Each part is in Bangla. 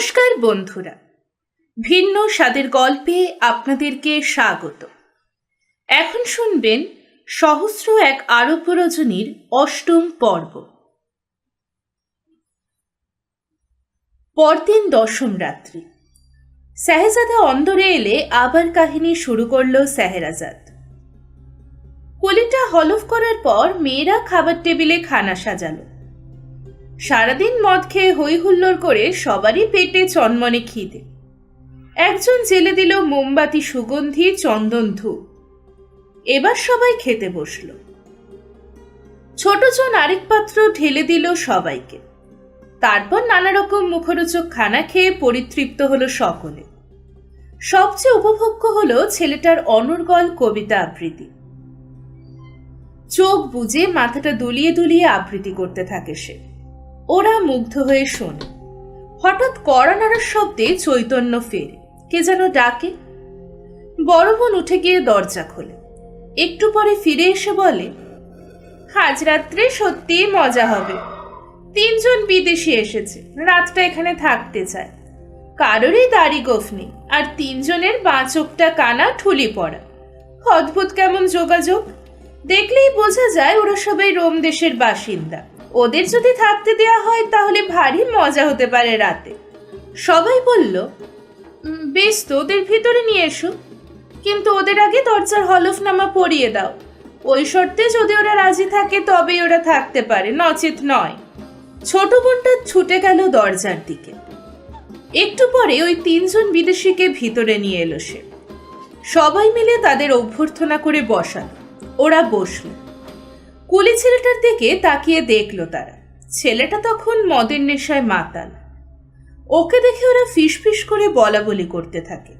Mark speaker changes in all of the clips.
Speaker 1: নমস্কার বন্ধুরা। ভিন্ন স্বাদের গল্পে আপনাদেরকে স্বাগত। এখন শুনবেন সহস্র এক আরব রজনীর অষ্টম পর্ব। পরদিন দশম রাত্রি। শাহেজাদা অন্দরে এলে আবার কাহিনী শুরু করল শাহেরাজাদ। কলিটা হলফ করার পর মেয়েরা খাবার টেবিলে খানা সাজালো। সারাদিন মদ খেয়ে হই হুল্লোড় করে সবারই পেটে চনমনে খিদে। একজন জেলে দিল মোমবাতি সুগন্ধি চন্দন ধূপ। এবার সবাই খেতে বসল। ছোটজন আরেক পাত্র ঢেলে দিল সবাইকে। তারপর নানা রকম মুখরোচক খানা খেয়ে পরিতৃপ্ত হলো সকলে। সবচেয়ে উপভোগ্য হলো ছেলেটার অনর্গল কবিতা আবৃত্তি। চোখ বুজে মাথাটা দুলিয়ে দুলিয়ে আবৃত্তি করতে থাকে সে। ওরা মুগ্ধ হয়ে শোনে। হঠাৎ কড়া নাড়ার শব্দে চৈতন্য ফেরে। কে যেন ডাকে। বড় বোন উঠে গিয়ে দরজা খোলে। একটু পরে ফিরে এসে বলে, আজ রাত্রে সত্যি মজা হবে। তিনজন বিদেশি এসেছে, রাতটা এখানে থাকতে চায়। কারোরই দাড়ি গোফ নেই, আর তিনজনের বাঁচকটা কানা ঠুলি পড়া। অদ্ভুত কেমন যোগাযোগ। দেখলেই বোঝা যায় ওরা সবাই রোম দেশের বাসিন্দা। ওদের যদি থাকতে দেওয়া হয়, তাহলে ভারী মজা হতে পারে রাতে। সবাই বলল বেশ তো, ওদের ভিতরে নিয়ে এসো। কিন্তু ওদের আগে দরজার হলফনামা পরিয়ে দাও। ওই শর্তে যদি ওরা রাজি থাকে, তবেই ওরা থাকতে পারে, নচেত নয়। ছোট বোনটা ছুটে গেল দরজার দিকে। একটু পরে ওই তিনজন বিদেশিকে ভিতরে নিয়ে এলো সে। সবাই মিলে তাদের অভ্যর্থনা করে বসালো। ওরা বসল। কুলি ছেলেটার দিকে তাকিয়ে দেখল তারা। ছেলেটা তখন মদের নেশায় মাতাল। ওকে দেখে ওরা ফিসফিস করে বলা বলি করতে থাকে।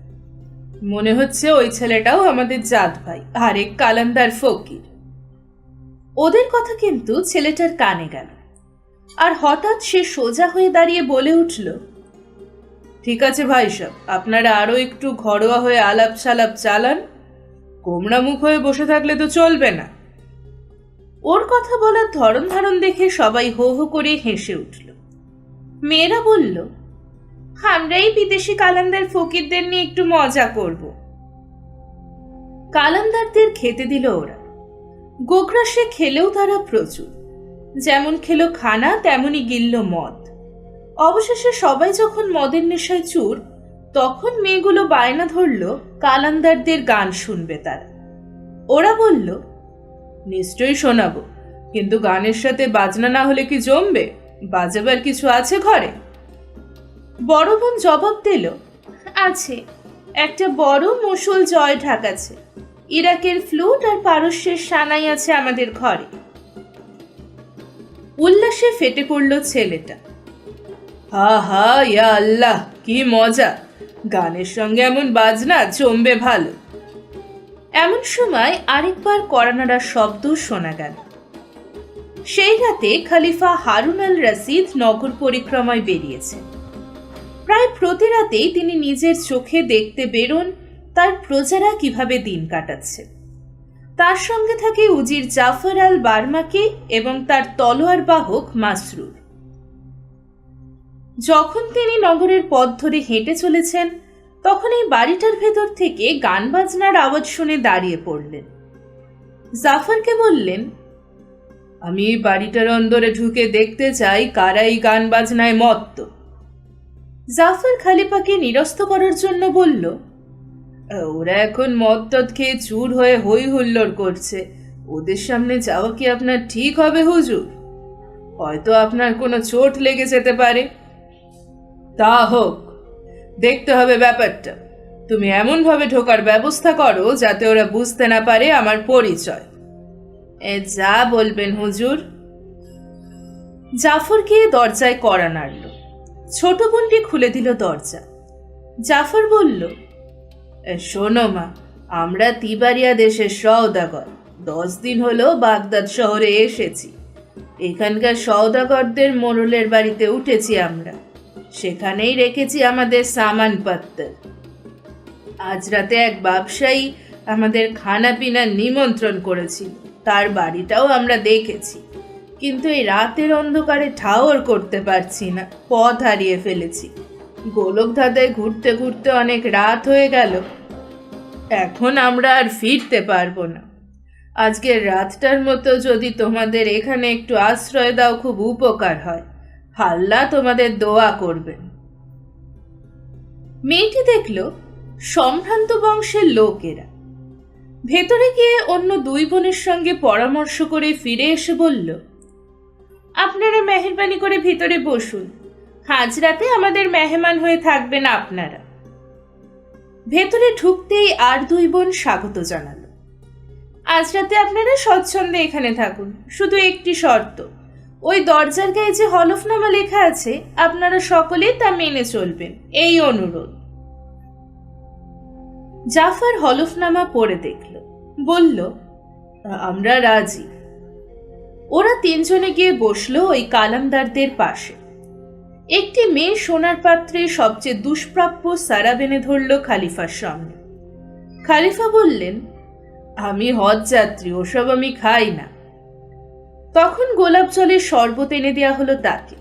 Speaker 1: মনে হচ্ছে ওই ছেলেটাও আমাদের জাত ভাই, আরেক কালান্দার ফকির। ওদের কথা কিন্তু ছেলেটার কানে গেল। আর হঠাৎ সে সোজা হয়ে দাঁড়িয়ে বলে উঠল, ঠিক আছে ভাই সব, আপনারা আরও একটু ঘরোয়া হয়ে আলাপ সালাপ চালান। কোমড়া মুখ হয়ে বসে থাকলে তো চলবে না। ওর কথা বলার ধরন ধারণ দেখে সবাই হো হো করে হেসে উঠল। মেয়েরা বলল, আমরাই বিদেশি কালান্দার ফকিরদের নিয়ে একটু মজা করব। কালান্দারদের খেতে দিল ওরা। গোগ্রাসে খেলেও তারা প্রচুর। যেমন খেলো খানা তেমনই গিলল মদ। অবশেষে সবাই যখন মদের নেশায় চুর, তখন মেয়েগুলো বায়না ধরল কালান্দারদের গান শুনবে তারা। ওরা বলল নিশ্চয়ই শোনাবো। কিন্তু গানের সাথে বাজনা না হলে কি জমবে? বাজাবার কিছু আছে ঘরে? বড় বোন জবাব দিল, আছে। একটা বড় মুসল জয় ঢাক আছে। ইরাকের ফ্লুট আর পারস্যের সানাই আছে আমাদের ঘরে। উল্লাসে ফেটে পড়ল ছেলেটা। হা হা, ইয়া আল্লাহ, কি মজা! গানের সঙ্গে এমন বাজনা জমবে ভালো। এমন সময় আরেকবার করানাড়ার শব্দ শোনা গেল। সেই রাতে খালিফা হারুন আল রশিদ নগর পরিক্রমায় বেরিয়েছেন প্রায় প্রতি রাতেই তিনি নিজের চোখে দেখতে বেরোন তার প্রজারা কীভাবে দিন কাটাচ্ছে। তার সঙ্গে থাকে উজির জাফর আল বার্মাকে এবং তার তলোয়ার বাহক মাসরুর। যখন তিনি নগরের পথ ধরে হেঁটে চলেছেন তখন এই বাড়িটার ভেতর থেকে গান বাজনার আওয়াজ শুনে দাঁড়িয়ে পড়লেন। জাফরকে বললেন, আমি বাড়িটার অন্দরে ঢুকে দেখতে চাই কারা এই গান বাজনায় মত্ত। জাফর খালিফাকে নিরস্ত করার জন্য বলল, ওরা এখন মদ টদ খেয়ে চুর হয়ে হই হুল্লোড় করছে। ওদের সামনে যাওয়া কি আপনার ঠিক হবে হুজুর? হয়তো আপনার কোনো চোট লেগে যেতে পারে। তা হোক দেখতে হবে ব্যাপারটা। তুমি এমনভাবে ঢোকার ব্যবস্থা করো যাতে ওরা বুঝতে না পারে আমার পরিচয়। এ যা বলবেন হুজুর। জাফর গিয়ে দরজায় কড়া নাড়ল। ছোট বোনটি খুলে দিল দরজা। জাফর বলল "এ, শোনো মা আমরা তিবারিয়া দেশের সওদাগর। দশ দিন হলো বাগদাদ শহরে এসেছি। এখানকার সওদাগরদের মোড়লের বাড়িতে উঠেছি আমরা। সেখানেই রেখেছি আমাদের সামানপত্র আজ রাতে এক ব্যবসায়ী আমাদের খানা পিনার নিমন্ত্রণ করেছিল। তার বাড়িটাও আমরা দেখেছি। কিন্তু এই রাতের অন্ধকারে ঠাওর করতে পারছি না, পথ হারিয়ে ফেলেছি। গোলক ধাঁধায় ঘুরতে ঘুরতে অনেক রাত হয়ে গেল। এখন আমরা আর ফিরতে পারব না। আজকের রাতটার মতো যদি তোমাদের এখানে একটু আশ্রয় দাও, খুব উপকার হয়। হাল্লা তোমাদের দোয়া করবেন। মেয়েটি দেখল সম্ভ্রান্ত বংশের লোকেরা। ভেতরে গিয়ে অন্য দুই বোনের সঙ্গে পরামর্শ করে ফিরে এসে বলল, আপনারা মেহরবানি করে ভিতরে বসুন। আজ রাতে আমাদের মেহমান হয়ে থাকবেন আপনারা। ভেতরে ঢুকতেই আর দুই বোন স্বাগত জানালো। আজ রাতে আপনারা স্বচ্ছন্দে এখানে থাকুন। শুধু একটি শর্ত ওই দরজার গায়ে যে হলফনামা লেখা আছে, আপনারা সকলে তা মেনে চলবেন। এই অনুরোধ। জাফর হলফনামা পড়ে দেখল। বলল আমরা রাজি। ওরা তিনজনে গিয়ে বসল ওই কালামদারদের পাশে। একটি মেয়ে সোনার পাত্রে সবচেয়ে দুষ্প্রাপ্য সারা বেনে ধরল খালিফার সামনে। খালিফা বললেন, আমি হজ যাত্রী ওসব আমি খাই না। তখন গোলাপ জলের শরবত এনে দেওয়া হলো তাকে।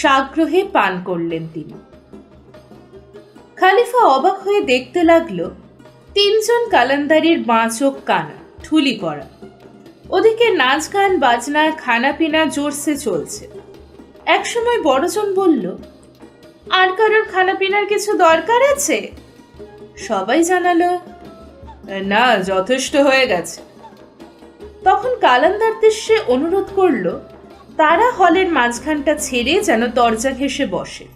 Speaker 1: সাগ্রহে পান করলেন তিনি। খালিফা অবাক হয়ে দেখতে লাগল, তিনজন কালান্দারির বাঁ চোখ কানা ঠুলি পড়া ওদিকে নাচ গান, বাজনা খানা পিনা জোরসে চলছে। একসময় বড়জন বলল, আর কারোর খানা পিনার কিছু দরকার আছে? সবাই জানালো, না, যথেষ্ট হয়ে গেছে। তখন কালান্দারদের সে অনুরোধ করল, তারা হলের মাঝখানটা ছেড়ে যেন দরজা ঘেসে বসে।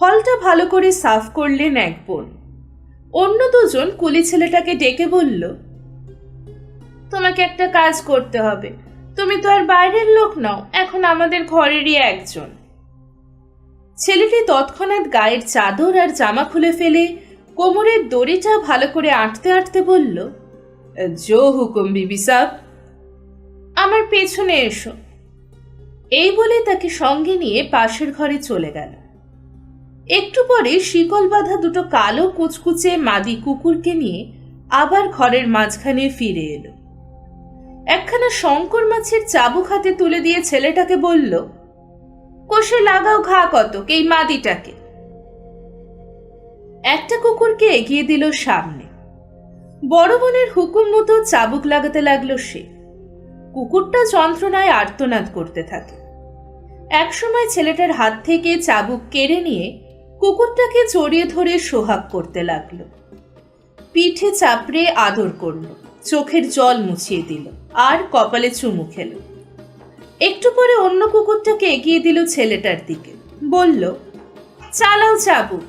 Speaker 1: হলটা ভালো করে সাফ করলেন এক বোন। অন্য দুজন কুলি ছেলেটাকে ডেকে বলল, তোমাকে একটা কাজ করতে হবে। তুমি তো আর বাইরের লোক নও, এখন আমাদের ঘরেরই একজন। ছেলেটি তৎক্ষণাৎ গায়ের চাদর আর জামা খুলে ফেলে কোমরের দড়িটা ভালো করে আটতে আটতে বলল জো হুকুম বিবি সাহ আমার পেছনে এসো। এই বলে তাকে সঙ্গে নিয়ে পাশের ঘরে চলে গেল। একটু পরে শিকল বাঁধা দুটো কালো কুচকুচে মাদি কুকুরকে নিয়ে আবার ঘরের মাঝখানে ফিরে এলো। একখানা শঙ্কর মাছের চাবুক হাতে তুলে দিয়ে ছেলেটাকে বলল, কষে লাগাও ঘা কত এই মাদিটাকে। একটা কুকুরকে এগিয়ে দিল সামনে। বড় বোনের হুকুম মতো চাবুক লাগাতে লাগল সে। কুকুরটা যন্ত্রণায় আর্তনাদ করতে থাকে। একসময় ছেলেটার হাত থেকে চাবুক কেড়ে নিয়ে কুকুরটাকে জড়িয়ে ধরে সোহাগ করতে লাগল। পিঠে চাপড়ে আদর করল, চোখের জল মুছিয়ে দিল, আর কপালে চুমু খেল। একটু পরে অন্য কুকুরটাকে এগিয়ে দিল ছেলেটার দিকে। বলল, চালাও চাবুক।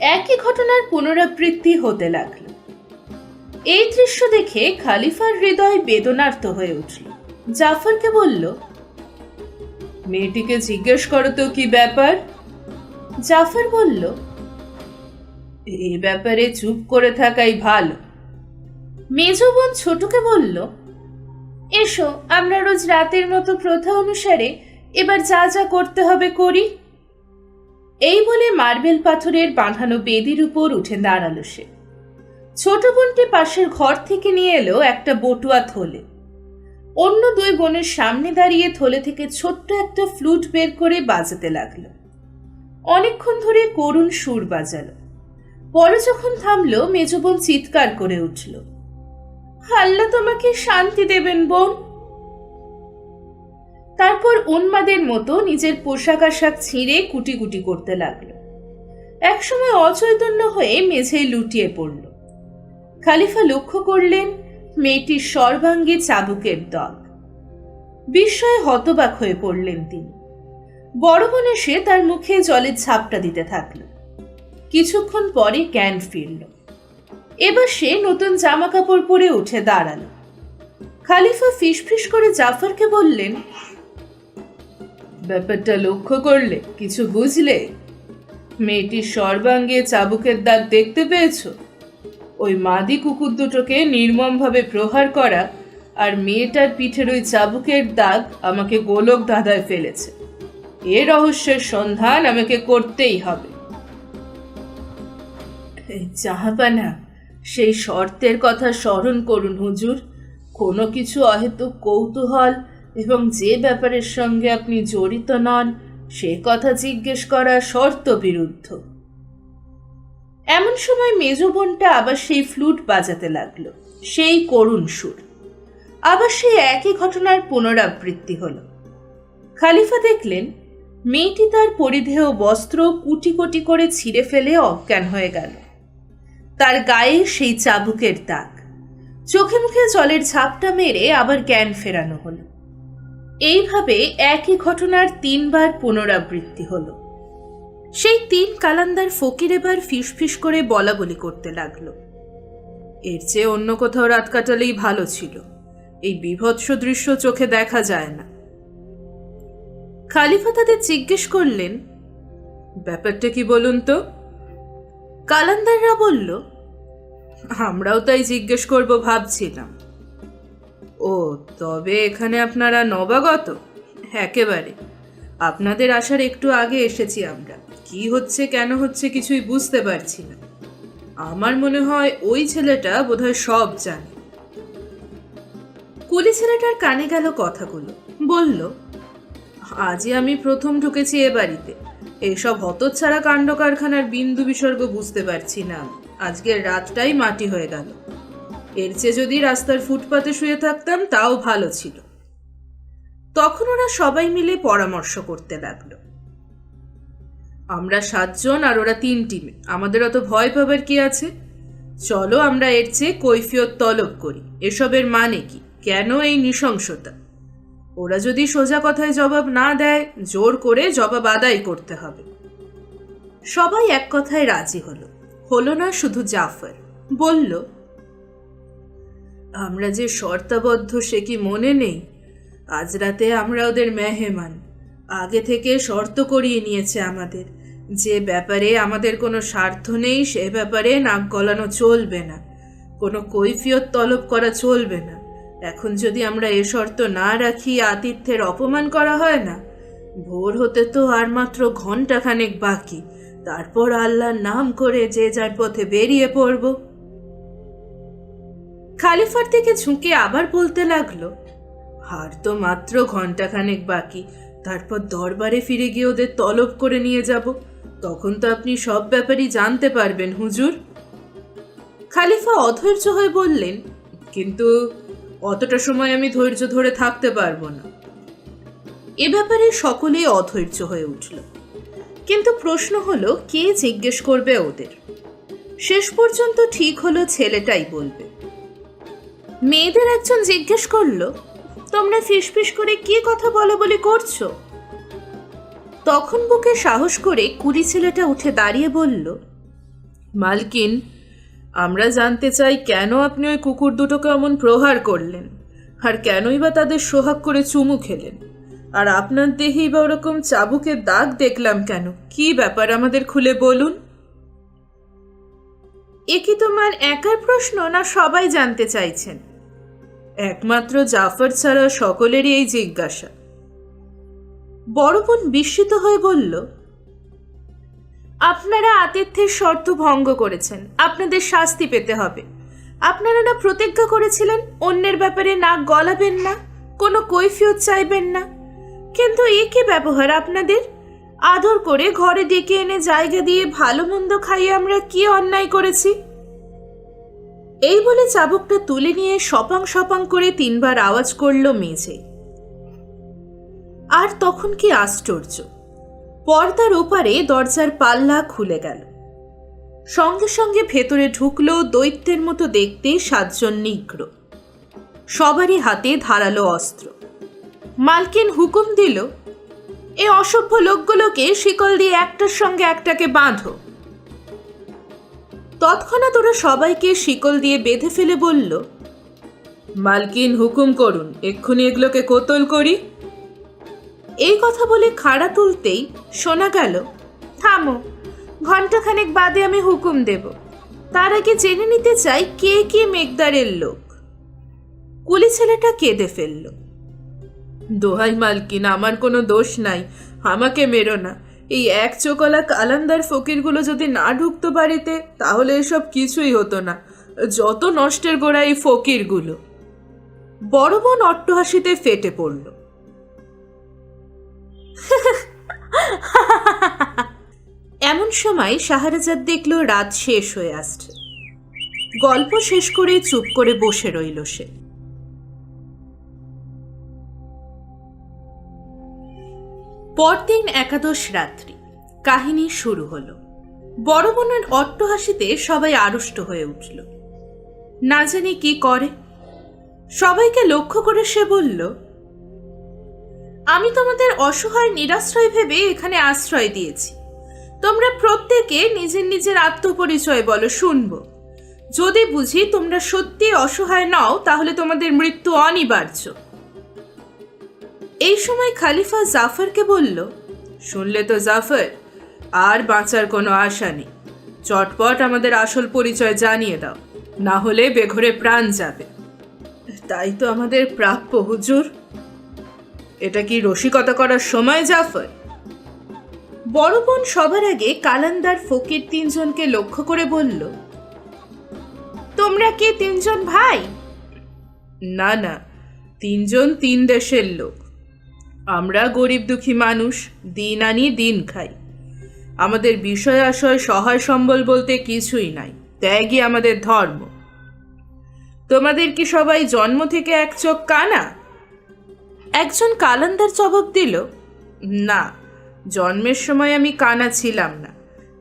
Speaker 1: একই ঘটনার পুনরাবৃত্তি হতে লাগল। এই দৃশ্য দেখে খালিফার হৃদয় বেদনার্ত হয়ে উঠল। জাফরকে বলল, মেয়েটিকে জিজ্ঞেস করো তো কি ব্যাপার? জাফর বলল এই ব্যাপারে চুপ করে থাকাই ভালো। মেজ বোন ছোটকে বলল, এসো, আমরা রোজ রাতের মতো প্রথা অনুসারে এবার যা যা করতে হবে করি। এই বলে মার্বেল পাথরের বাঁধানো বেদির উপর উঠে দাঁড়াল সে। ছোট বোনটি পাশের ঘর থেকে নিয়ে এলো একটা বটুয়া থলে। অন্য দুই বোনের সামনে দাঁড়িয়ে থলে থেকে ছোট্ট একটা ফ্লুট বের করে বাজাতে লাগল। অনেকক্ষণ ধরে করুণ সুর বাজালো। পরে যখন থামলো, মেজ বোন চিৎকার করে উঠল। আল্লাহ তোমাকে শান্তি দেবেন বোন। তারপর উন্মাদের মতো নিজের পোশাক আশাক ছিঁড়ে কুটি কুটি করতে লাগল। একসময় অচৈতন্য হয়ে মেঝেই লুটিয়ে পড়ল। খালিফা লক্ষ্য করলেন মেয়েটির সর্বাঙ্গে চাবুকের দগ। বিস্ময়ে হতবাক হয়ে পড়লেন তিনি। বড় বোন এসে তার মুখে জলের ছাপটা দিতে থাকল। কিছুক্ষণ পরে জ্ঞান ফিরল। এবার সে নতুন জামা কাপড় পরে উঠে দাঁড়াল। খালিফা ফিসফিস করে জাফরকে বললেন ব্যাপারটা লক্ষ্য করলে, কিছু বুঝলে? মেয়েটির সর্বাঙ্গে চাবুকের দাগ দেখতে পেয়েছ? ওই মাদি কুকুর দুটোকে নির্মমভাবে প্রহার করা আর মেয়েটার পিঠের ওই চাবুকের দাগ আমাকে গোলক দাদায় ফেলেছে। এ রহস্যের সন্ধান আমাকে করতেই হবে। জাহাপানা সেই শর্তের কথা স্মরণ করুন হুজুর। কোনো কিছু অহেতুক কৌতূহল এবং যে ব্যাপারের সঙ্গে আপনি জড়িত নন, সে কথা জিজ্ঞেস করা শর্ত বিরুদ্ধ। এমন সময় মেজ বোনটা আবার সেই ফ্লুট বাজাতে লাগল, সেই করুণ সুর। আবার সেই একই ঘটনার পুনরাবৃত্তি হল। খালিফা দেখলেন, মেয়েটি তার পরিধেয় বস্ত্র কুটি কুটি করে ছিঁড়ে ফেলে অজ্ঞান হয়ে গেল। তার গায়ে সেই চাবুকের দাগ। চোখে মুখে জলের ঝাপটা মেরে আবার জ্ঞান ফেরানো হলো। এইভাবে একই ঘটনার তিনবার পুনরাবৃত্তি হলো। সেই তিন কালান্দার ফকির এবার ফিসফিস করে বলা বলি করতে লাগল। এর চেয়ে অন্য কোথাও রাত কাটালেই ভালো ছিল। এই বিভৎস দৃশ্য চোখে দেখা যায় না। খালিফা তাদের জিজ্ঞেস করলেন, ব্যাপারটা কি বলুন তো? কালান্দাররা বলল, আমরাও তাই জিজ্ঞেস করব ভাবছিলাম। ও, তবে এখানে আপনারা নবাগত? একেবারে। আপনাদের আসার একটু আগে এসেছি আমরা। কি হচ্ছে, কেন হচ্ছে কিছুই বুঝতে পারছি না। আমার মনে হয় ওই ছেলেটা বোধহয় সব জানে। কুলি ছেলেটার কানে গেল কথাগুলো। বলল, আজই আমি প্রথম ঢুকেছি এ বাড়িতে। এইসব হতচ্ছাড়া কাণ্ড কারখানার বিন্দু বিসর্গ বুঝতে পারছি না। আজকের রাতটাই মাটি হয়ে গেল। এর চেয়ে যদি রাস্তার ফুটপাতে শুয়ে থাকতাম, তাও ভালো ছিল। তখন ওরা সবাই মিলে পরামর্শ করতে লাগল। আমরা সাতজন আর ওরা তিন টিমে আমাদের অত ভয় পাবার কি আছে? চলো আমরা এর চেয়ে কৈফিয়ত তলব করি। এসবের মানে কি? কেন এই নৃশংসতা? ওরা যদি সোজা কথায় জবাব না দেয়, জোর করে জবাব আদায় করতে হবে। সবাই এক কথায় রাজি হলো। হলো না শুধু জাফর। বলল আমরা যে শর্তাবদ্ধ সে কি মনে নেই? আজ রাতে আমরা ওদের মেহমান। আগে থেকে শর্ত করিয়ে নিয়েছে আমাদের। যে ব্যাপারে আমাদের কোনো স্বার্থ নেই, সে ব্যাপারে নাক গলানো চলবে না। কোনো কৈফিয়ত তলব করা চলবে না। এখন যদি আমরা এ শর্ত না রাখি, আতিথ্যের অপমান করা হয় না? ভোর হতে তো আর মাত্র ঘন্টাখানেক বাকি। তারপর আল্লাহর নাম করে যে যার পথে বেরিয়ে পড়ব। খালিফার দিকে ঝুঁকে আবার বলতে লাগল, আর তো মাত্র ঘন্টাখানেক বাকি, তারপর দরবারে ফিরে গিয়ে ওদের তলব করে নিয়ে যাব। তখন তো আপনি সব ব্যাপারই জানতে পারবেন, হুজুর। খালিফা অধৈর্য হয়ে বললেন, কিন্তু অতটা সময় আমি ধৈর্য ধরে থাকতে পারব না। এ ব্যাপারে সকলেই অধৈর্য হয়ে উঠল। কিন্তু প্রশ্ন হলো, কে জিজ্ঞেস করবে ওদের? শেষ পর্যন্ত ঠিক হলো ছেলেটাই বলবে। মেয়েদের একজন জিজ্ঞেস করল, তোমরা ফিসফিস করে কি কথা বলো বলে করছ? তখন বুকে সাহস করে কুড়ি ছেলেটা উঠে দাঁড়িয়ে বলল, মালকিন, আমরা জানতে চাই কেন আপনি ওই কুকুর দুটোকে অমন প্রহার করলেন, আর কেনই বা তাদের সোহাগ করে চুমু খেলেন? আর আপনার দেহেই বা ওরকম চাবুকে দাগ দেখলাম কেন? কি ব্যাপার আমাদের খুলে বলুন? এ কি তোমার একার প্রশ্ন না সবাই জানতে চাইছেন? একমাত্র জাফর ছাড়া সকলেরই এই জিজ্ঞাসা। বড় বোন বিস্মিত হয়ে বলল, আপনারা আতিথ্যের শর্ত ভঙ্গ করেছেন। আপনাদের শাস্তি পেতে হবে। আপনারা না প্রতিজ্ঞা করেছিলেন, অন্যের ব্যাপারে নাক গলাবেন না, কোনো কৈফিয়ত চাইবেন না। কিন্তু এ ব্যবহার আপনাদের? আদর করে ঘরে ডেকে এনে জায়গা দিয়ে ভালো মন্দ খাইয়ে আমরা কি অন্যায় করেছি? এই বলে চাবুকটা তুলে নিয়ে সপাং সপাং করে তিনবার আওয়াজ করল মেঝে। আর তখন কি আশ্চর্য। পর্দার ওপারে দরজার পাল্লা খুলে গেল। সঙ্গে সঙ্গে ভেতরে ঢুকলো দৈত্যের মতো দেখতে সাতজন নিগ্র। সবারই হাতে ধারালো অস্ত্র। মালকিন হুকুম দিল, এ অসভ্য লোকগুলোকে শিকল দিয়ে একটার সঙ্গে একটাকে বাঁধো। তৎক্ষণাৎ ওরা সবাইকে শিকল দিয়ে বেঁধে ফেলে বলল, মালকিন, হুকুম করুন, এক্ষুনি এগুলোকে কোতল করি। এই কথা বলে খাড়া তুলতেই শোনা গেল, থামো ঘন্টাখানেক বাদে আমি হুকুম দেব। তার আগে জেনে নিতে চাই কে কে মেঘদারের লোক? কুলি ছেলেটা কেঁদে ফেলল, দোহাই মালকিন, আমার কোনো দোষ নাই, আমাকে মেরো না। এই এক চোকলা কালান্দার ফকিরগুলো যদি না ঢুকতো বাড়িতে, তাহলে এসব কিছুই হতো না। যত নষ্টের গোড়া এই ফকিরগুলো। বড় বোন অট্টহাসিতে ফেটে পড়ল। এমন সময় শাহরাজাদ দেখল রাত শেষ হয়ে আসছে। গল্প শেষ করে চুপ করে বসে রইল সে। পরদিন একাদশ রাত্রি। কাহিনী শুরু হলো। বড় বোনের অট্টহাসিতে সবাই আড়ষ্ট হয়ে উঠল। না জানি কি করে। সবাইকে লক্ষ্য করে সে বলল, আমি তোমাদের অসহায় নিরাশ্রয় ভেবে এখানে আশ্রয় দিয়েছি। তোমরা প্রত্যেকে নিজের নিজের আত্মপরিচয় বলো, শুনব। যদি বুঝি তোমরা সত্যি অসহায় নও, তাহলে তোমাদের মৃত্যু অনিবার্য। এই সময় খালিফা জাফরকে বলল, শুনলে তো জাফর, আর বাঁচার কোনো আশা নেই। চটপট আমাদের আসল পরিচয় জানিয়ে দাও, না হলে বেঘরে প্রাণ যাবে। তাই তো আমাদের প্রাপ্য হুজুর। এটা কি রসিকতা করার সময়, জাফর? বড় বোন সবার আগে কালান্দার ফকির তিনজনকে লক্ষ্য করে বলল, তোমরা কি তিনজন ভাই? না না, তিনজন তিন দেশের লোক। আমরা গরিব দুঃখী মানুষ, দিন আনি দিন খাই। আমাদের বিষয় আশয়, সহায় সম্বল বলতে কিছুই নাই, ত্যাগই আমাদের ধর্ম। তোমাদের কি সবাই জন্ম থেকে এক চোখ কানা? একজন কালান্দার জবাব দিল, না, জন্মের সময় আমি কানা ছিলাম না,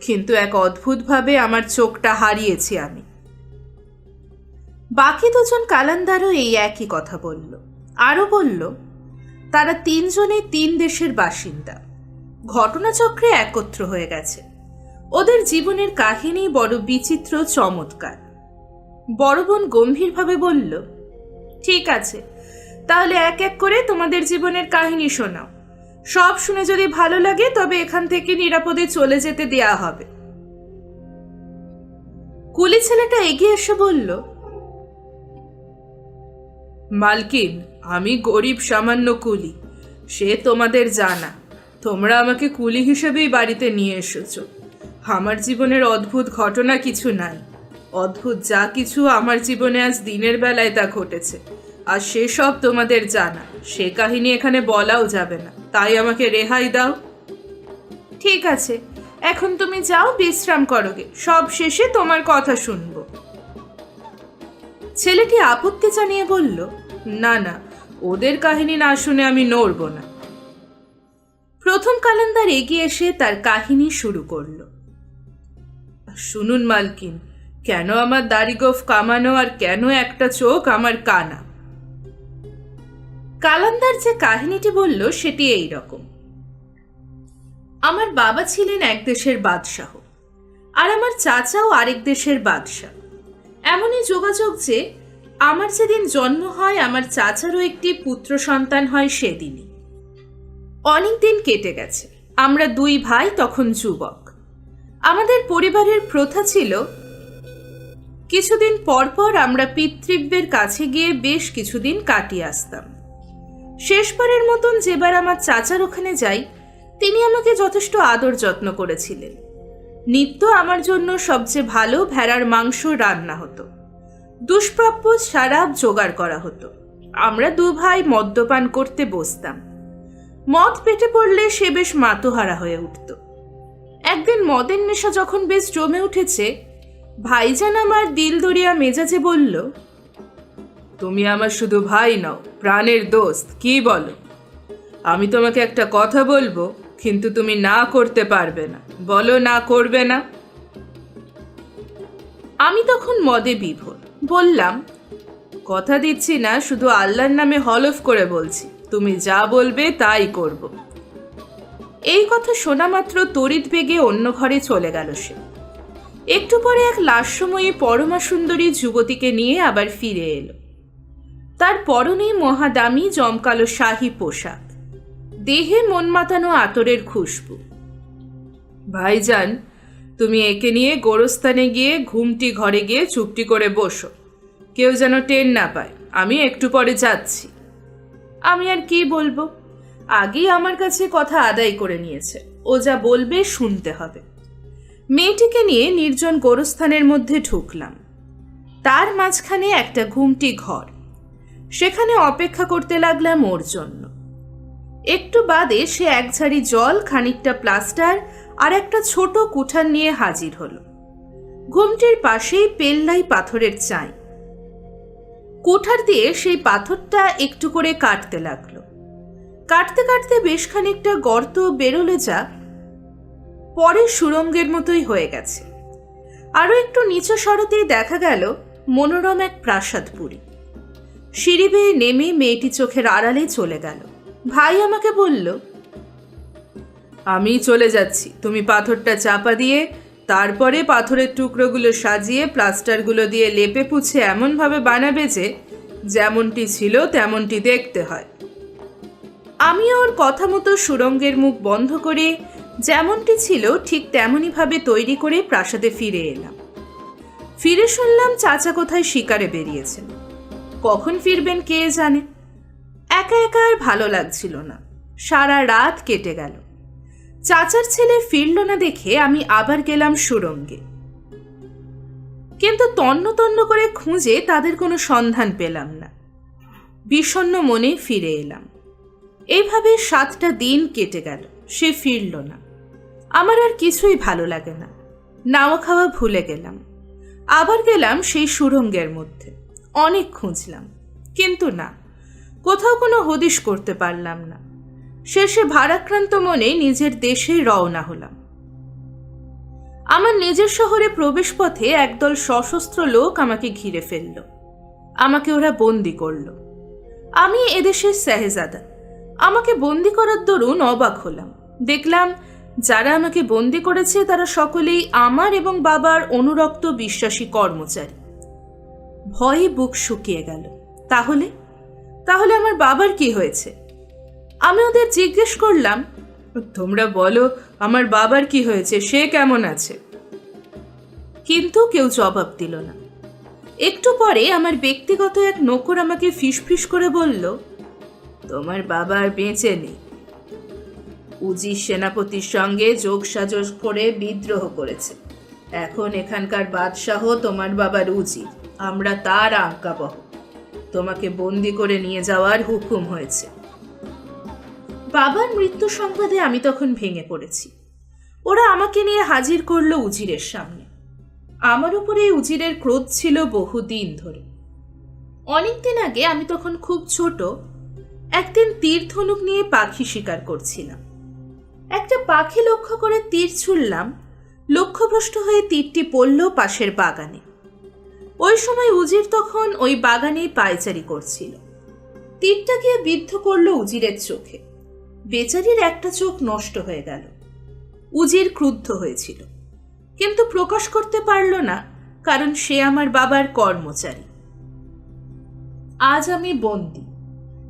Speaker 1: কিন্তু এক অদ্ভুতভাবে আমার চোখটা হারিয়েছি আমি। বাকি দুজন কালান্দারও এই একই কথা বলল, আরও বলল তারা তিনজনে তিন দেশের বাসিন্দা। ঘটনাচক্রে একত্র হয়ে গেছে। ওদের জীবনের কাহিনী বড় বিচিত্র, চমৎকার। বড় বোন গম্ভীরভাবে বলল, ঠিক আছে, তাহলে এক এক করে তোমাদের জীবনের কাহিনী শোনাও। সব শুনে যদি ভালো লাগে, তবে এখান থেকে নিরাপদে চলে যেতে দেয়া হবে। কুলি ছেলেটা এগিয়ে এসে বলল মালকিন, আমি গরিব সামান্য কুলি। সে তোমাদের জানা। তোমরা আমাকে কুলি হিসেবেই বাড়িতে নিয়ে এসেছ। আমার জীবনের অদ্ভুত ঘটনা কিছু নাই। অদ্ভুত যা কিছু আমার জীবনে আজ দিনের বেলায় তা ঘটেছে। আর সেসব তোমাদের জানা। সে কাহিনী এখানে বলাও যাবে না। তাই আমাকে রেহাই দাও। ঠিক আছে। এখন তুমি যাও, বিশ্রাম করোগে সব শেষে তোমার কথা শুনব। ছেলেটি আপত্তি জানিয়ে বলল না না, ওদের কাহিনী না শুনে আমি নড়ব না। প্রথম কালেন্দার এগিয়ে এসে তার কাহিনী শুরু করল। শুনুন মালকিন, কেন আমার দাড়িগোফ কামানো আর কেন একটা চোখ আমার কানা? কালান্দার যে কাহিনীটি বলল, সেটি এই রকম। আমার বাবা ছিলেন এক দেশের বাদশাহ, আর আমার চাচাও আরেক দেশের বাদশাহ। এমনই যোগাযোগ যে আমার যেদিন জন্ম হয়, আমার চাচারও একটি পুত্র সন্তান হয় সেদিনই। অনেক দিন কেটে গেছে। আমরা দুই ভাই, তখন যুবক। আমাদের পরিবারের প্রথা ছিল, কিছুদিন পর পর আমরা পিতৃব্যের কাছে গিয়ে বেশ কিছুদিন কাটিয়ে আসতাম। শেষবারের মতন যেবার আমার চাচার ওখানে যাই, তিনি আমাকে যথেষ্ট আদর যত্ন করেছিলেন। নিত্য আমার জন্য সবচেয়ে ভালো ভেড়ার মাংস রান্না হতো। দুষ্প্রাপ্য সারাপ জোগাড় করা হতো। আমরা দু ভাই মদ্যপান করতে বসতাম। মদ পেটে পড়লে সে বেশ মাতোহারা হয়ে উঠত। একদিন মদের নেশা যখন বেশ জমে উঠেছে, ভাইজান আমার দিল দরিয়া মেজাজে বলল, তুমি আমার শুধু ভাই নও, প্রাণের দোস্ত, কি বলো? আমি তোমাকে একটা কথা বলব, কিন্তু তুমি না করতে পারবে না। বলো না করবে না? আমি তখন মদে বিভোর। বললাম, কথা দিচ্ছি না, শুধু আল্লাহর নামে হলফ করে বলছি। তুমি যা বলবে, তাই করব। এই কথা শোনা মাত্র তড়িৎ বেগে অন্য ঘরে চলে গেল সে। একটু পরে এক লাস্যময়ী পরমা সুন্দরী যুবতীকে নিয়ে আবার ফিরে এলো। তার পরনে মহাদামি জমকালো শাহী পোশাক। দেহে মন মাতানো আতরের খুশবু। ভাইজান তুমি একে নিয়ে গোরস্থানে গিয়ে ঘুমটি ঘরে গিয়ে চুপটি করে বসো। কেউ যেন টের না পায়। আমি একটু পরে যাচ্ছি। আমি আর কি বলব? আগেই আমার কাছে কথা আদায় করে নিয়েছে। ও যা বলবে শুনতে হবে। মেয়েটিকে নিয়ে নির্জন গোরস্থানের মধ্যে ঢুকলাম। তার মাঝখানে একটা ঘুমটি ঘর। সেখানে অপেক্ষা করতে লাগলাম ওর জন্য। একটু বাদে সে এক ঝাড়ি জল, খানিকটা প্লাস্টার আর একটা ছোট কুঠার নিয়ে হাজির হলো। ঘুমটির পাশেই পেল্লাই পাথরের চাই। কুঠার দিয়ে সেই পাথরটা একটু করে কাটতে লাগল। কাটতে কাটতে বেশ খানিকটা গর্ত বেরোলে যা পরে সুরঙ্গের মতোই হয়ে গেছে। আরও একটু নিচু সরতেই দেখা গেল মনোরম এক প্রাসাদপুরী সিঁড়ি বেয়ে নেমে মেয়েটি চোখের আড়ালে চলে গেল। ভাই আমাকে বলল আমি চলে যাচ্ছি। তুমি পাথরটা চাপা দিয়ে, তারপরে পাথরের টুকরোগুলো সাজিয়ে, প্লাস্টারগুলো দিয়ে লেপে পুছে এমনভাবে বানাবে যে, যেমনটি ছিল তেমনটি দেখতে হয়। আমি ওর কথা মতো সুরঙ্গের মুখ বন্ধ করে, যেমনটি ছিল ঠিক তেমনইভাবে তৈরি করে প্রাসাদে ফিরে এলাম। ফিরে শুনলাম চাচা কোথায় শিকারে বেরিয়েছেন। কখন ফিরবেন কে জানে? একা একা আর ভালো লাগছিল না। সারা রাত কেটে গেল। চাচার ছেলে ফিরল না দেখে আমি আবার গেলাম সুরঙ্গে। কিন্তু তন্ন তন্ন করে খুঁজে তাদের কোনো সন্ধান পেলাম না। বিষণ্ণ মনে ফিরে এলাম। এইভাবে সাতটা দিন কেটে গেল, সে ফিরল না। আমার আর কিছুই ভালো লাগে না। নাওয়া খাওয়া ভুলে গেলাম। আবার গেলাম সেই সুরঙ্গের মধ্যে। অনেক খুঁজলাম। কিন্তু না, কোথাও কোনো হদিশ করতে পারলাম না। শেষে ভারাক্রান্ত মনে নিজের দেশে রওনা হলাম। আমার নিজের শহরে প্রবেশ পথে একদল সশস্ত্র লোক আমাকে ঘিরে ফেলল। আমাকে ওরা বন্দি করল। আমি এদেশের শাহেজাদা। আমাকে বন্দি করার দরুন অবাক হলাম। দেখলাম, যারা আমাকে বন্দি করেছে, তারা সকলেই আমার এবং বাবার অনুরক্ত বিশ্বাসী কর্মচারী। ভয়ে বুক শুকিয়ে গেল। তাহলে? তাহলে আমার বাবার কি হয়েছে? আমি ওদের জিজ্ঞেস করলাম, তোমরা বলো, আমার বাবার কি হয়েছে? সে কেমন আছে? কিন্তু কেউ জবাব দিল না। একটু পরে আমার ব্যক্তিগত এক নৌকর আমাকে ফিসফিস করে বলল, তোমার বাবা আর বেঁচে নেই। উজি সেনাপতির সঙ্গে যোগ সাজস করে বিদ্রোহ করেছে। এখন এখানকার বাদশাহ তোমার বাবার উজি আমরা তার আজ্ঞাবহ। তোমাকে বন্দি করে নিয়ে যাওয়ার হুকুম হয়েছে। বাবার মৃত্যু সংবাদে আমি তখন ভেঙে পড়েছি। ওরা আমাকে নিয়ে হাজির করল উজিরের সামনে। আমার উপরে এই উজিরের ক্রোধ ছিল বহুদিন ধরে। অনেকদিন আগে আমি তখন খুব ছোট, একদিন তীর ধনুক নিয়ে পাখি শিকার করছিলাম। একটা পাখি লক্ষ্য করে তীর ছুড়লাম, লক্ষ্যভ্রষ্ট হয়ে তীরটি পড়ল পাশের বাগানে। ওই সময় উজির তখন ওই বাগানেই পায়চারি করছিল। তীরটা গিয়ে বিদ্ধ করল উজিরের চোখে। বেচারির একটা চোখ নষ্ট হয়ে গেল। উজির ক্রুদ্ধ হয়েছিল। কিন্তু প্রকাশ করতে পারল না, কারণ সে আমার বাবার কর্মচারী। আজ আমি বন্দি।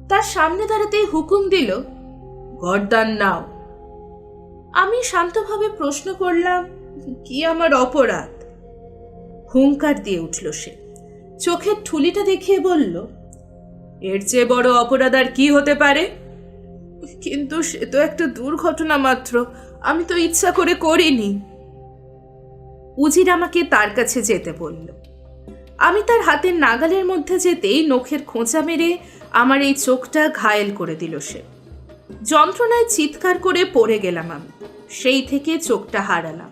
Speaker 1: তার সামনে দাঁড়াতেই হুকুম দিল, গরদান নাও। আমি শান্তভাবে প্রশ্ন করলাম, কি আমার অপরাধ? হুঙ্কার দিয়ে উঠল সে। চোখের ঠুলিটা দেখিয়ে বলল, এর চেয়ে বড় অপরাধ আর কি হতে পারে? কিন্তু সে তো একটা দুর্ঘটনা মাত্র। আমি তো ইচ্ছা করে করিনি। উজির আমাকে তার কাছে যেতে বলল। আমি তার হাতের নাগালের মধ্যে যেতেই নখের খোঁচা মেরে আমার এই চোখটা ঘায়েল করে দিল সে। যন্ত্রণায় চিৎকার করে পড়ে গেলাম আমি। সেই থেকে চোখটা হারালাম।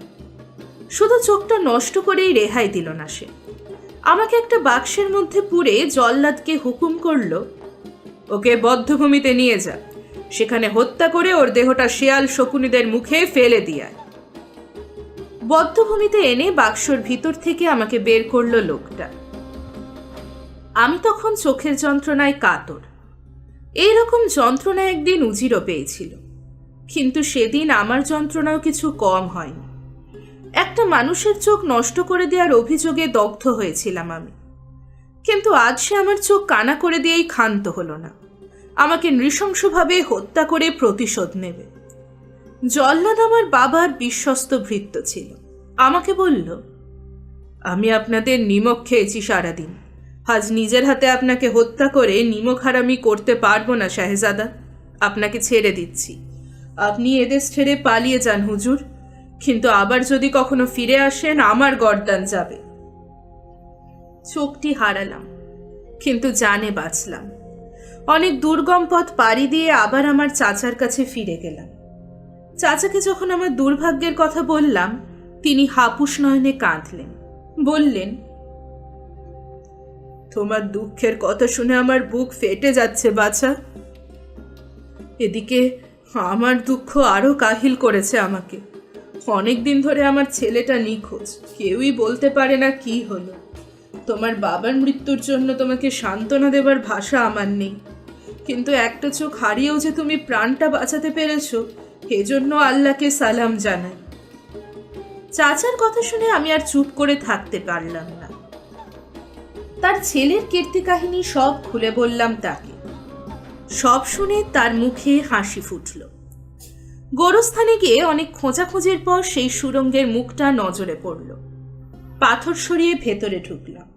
Speaker 1: শুধু চোখটা নষ্ট করেই রেহাই দিল না সে। আমাকে একটা বাক্সের মধ্যে পুরে জল্লাদকে হুকুম করল, ওকে বদ্ধভূমিতে নিয়ে যা। সেখানে হত্যা করে ওর দেহটা শেয়াল শকুনিদের মুখে ফেলে দিয়ায়। বদ্ধভূমিতে এনে বাক্সর ভিতর থেকে আমাকে বের করল লোকটা। আমি তখন চোখের যন্ত্রণায় কাতর। এইরকম যন্ত্রণা একদিন উজিরও পেয়েছিল। কিন্তু সেদিন আমার যন্ত্রণাও কিছু কম হয়নি। একটা মানুষের চোখ নষ্ট করে দেওয়ার অভিযোগে দগ্ধ হয়েছিলাম আমি। কিন্তু আজ সে আমার চোখ কানা করে দিয়েই ক্ষান্ত হলো না। আমাকে নৃশংসভাবে হত্যা করে প্রতিশোধ নেবে। জল্লাদ আমার বাবার বিশ্বস্ত ভৃত্য ছিল। আমাকে বলল, আমি আপনাদের নিমক খেয়েছি সারাদিন। আজ নিজের হাতে আপনাকে হত্যা করে নিমক হারামি করতে পারব না, শাহেজাদা। আপনাকে ছেড়ে দিচ্ছি। আপনি এদেশ ছেড়ে পালিয়ে যান, হুজুর। কিন্তু আবার যদি কখনো ফিরে আসেন, আমার গরদান যাবে। চোখটি হারালাম, কিন্তু জানে বাঁচলাম। অনেক দুর্গম পথ পাড়ি দিয়ে আবার আমার চাচার কাছে ফিরে গেলাম। চাচাকে যখন আমার দুর্ভাগ্যের কথা বললাম, তিনি হাপুস নয়নে কাঁদলেন। বললেন, তোমার দুঃখের কথা শুনে আমার বুক ফেটে যাচ্ছে, বাছা। এদিকে আমার দুঃখ আরও কাহিল করেছে আমাকে। অনেক দিন ধরে আমার ছেলেটা নিখোঁজ, কেউই বলতে পারে না কি হলো। তোমার বাবার মৃত্যুর জন্য তোমাকে সান্ত্বনা দেবার ভাষা আমার নেই। কিন্তু একটা চোখ হারিয়েও যে তুমি প্রাণটা বাঁচাতে পেরেছ এজন্য আল্লাহকে সালাম জানাই। চাচার কথা শুনে আমি আর চুপ করে থাকতে পারলাম না। তার ছেলের কীর্তি কাহিনী সব খুলে বললাম তাকে। সব শুনে তার মুখে হাসি ফুটল। গোরস্থানে গিয়ে অনেক খোঁজাখুঁজির পর সেই সুরঙ্গের মুখটা নজরে পড়ল। পাথর সরিয়ে ভেতরে ঢুকলাম।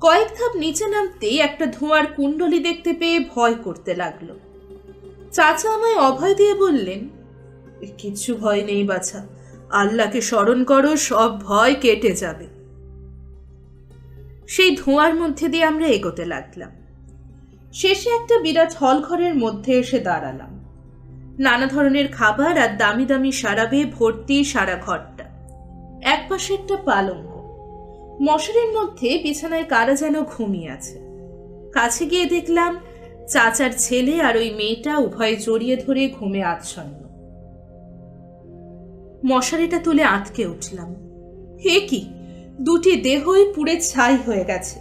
Speaker 1: কয়েক ধাপ নিচে নামতেই একটা ধোঁয়ার কুণ্ডলি দেখতে পেয়ে ভয় করতে লাগল। চাচা আমায় অভয় দিয়ে বললেন কিচ্ছু ভয় নেই বাছা, আল্লাহকে স্মরণ করো, সব ভয় কেটে যাবে। সেই ধোঁয়ার মধ্যে দিয়ে আমরা এগোতে লাগলাম। শেষে একটা বিরাট হল ঘরের মধ্যে এসে দাঁড়ালাম। নানা ধরনের খাবার আর দামি দামি সারাবে ভর্তি সারা ঘরটা। এক পাশে একটা পালঙ্ক মশারির মধ্যে বিছানায় কারা যেন ঘুমিয়ে আছে। কাছে গিয়ে দেখলাম চাচার ছেলে আর ওই মেয়েটা উভয়ে জড়িয়ে ধরে ঘুমে আচ্ছন্ন। মশারিটা তুলে আটকে উঠলাম। হে কি, দুটি দেহই পুড়ে ছাই হয়ে গেছে।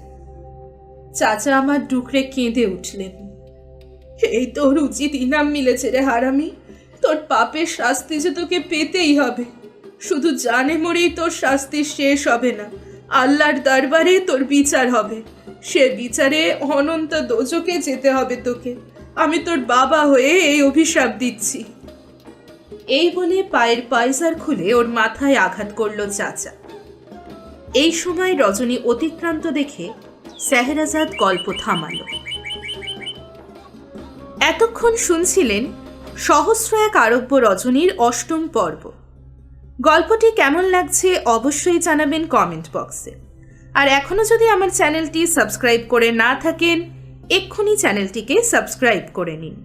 Speaker 1: চাচা আমার ডুকরে কেঁদে উঠলেন। এই তোর উচিত ইনাম মিলেছে রে হারামি, তোর পাপের শাস্তি যে তোকে পেতেই হবে। শুধু জানে মরেই তোর শাস্তি শেষ হবে না। আল্লাহর দরবারে তোর বিচার হবে। সে বিচারে অনন্ত দোজকে যেতে হবে তোকে। আমি তোর বাবা হয়ে এই অভিশাপ দিচ্ছি। এই বলে পায়ের পায়জার খুলে ওর মাথায় আঘাত করল চাচা। এই সময় রজনী অতিক্রান্ত দেখে সেহেরাজাদ গল্প থামালো। এতক্ষণ শুনছিলেন সহস্র এক আরব্য রজনীর অষ্টম পর্ব। গল্পটি কেমন লাগছে অবশ্যই জানাবেন কমেন্ট বক্সে আর এখনও যদি আমার চ্যানেলটি সাবস্ক্রাইব করে না থাকেন, এক্ষুনি চ্যানেলটিকে সাবস্ক্রাইব করে নিন।